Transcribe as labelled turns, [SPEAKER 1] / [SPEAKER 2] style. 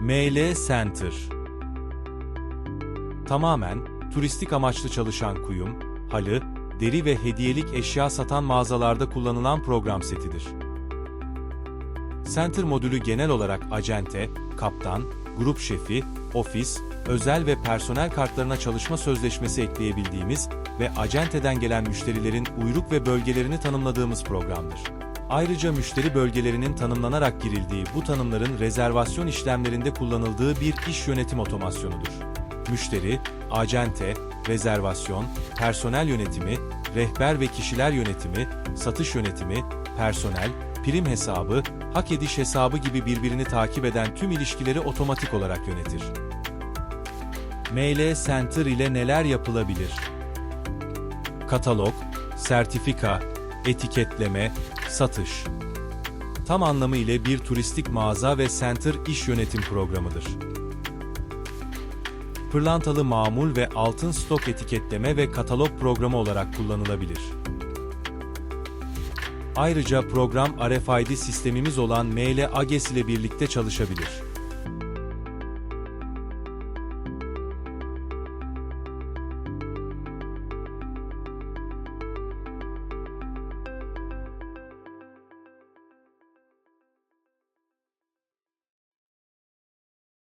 [SPEAKER 1] ML Center Tamamen turistik amaçlı çalışan kuyum, halı, deri ve hediyelik eşya satan mağazalarda kullanılan program setidir. Center modülü genel olarak acente, kaptan, grup şefi, ofis, özel ve personel kartlarına çalışma sözleşmesi ekleyebildiğimiz ve acenteden gelen müşterilerin uyruk ve bölgelerini tanımladığımız programdır. Ayrıca müşteri bölgelerinin tanımlanarak girildiği bu tanımların rezervasyon işlemlerinde kullanıldığı bir iş yönetim otomasyonudur. Müşteri, acente, rezervasyon, personel yönetimi, rehber ve kişiler yönetimi, satış yönetimi, personel, prim hesabı, hak ediş hesabı gibi birbirini takip eden tüm ilişkileri otomatik olarak yönetir. Mail Center ile neler yapılabilir? Katalog, sertifika, etiketleme, satış. Tam anlamı ile bir turistik mağaza ve center iş yönetim programıdır. Pırlantalı mamul ve altın stok etiketleme ve katalog programı olarak kullanılabilir. Ayrıca program RFID sistemimiz olan Mail AGES ile birlikte çalışabilir.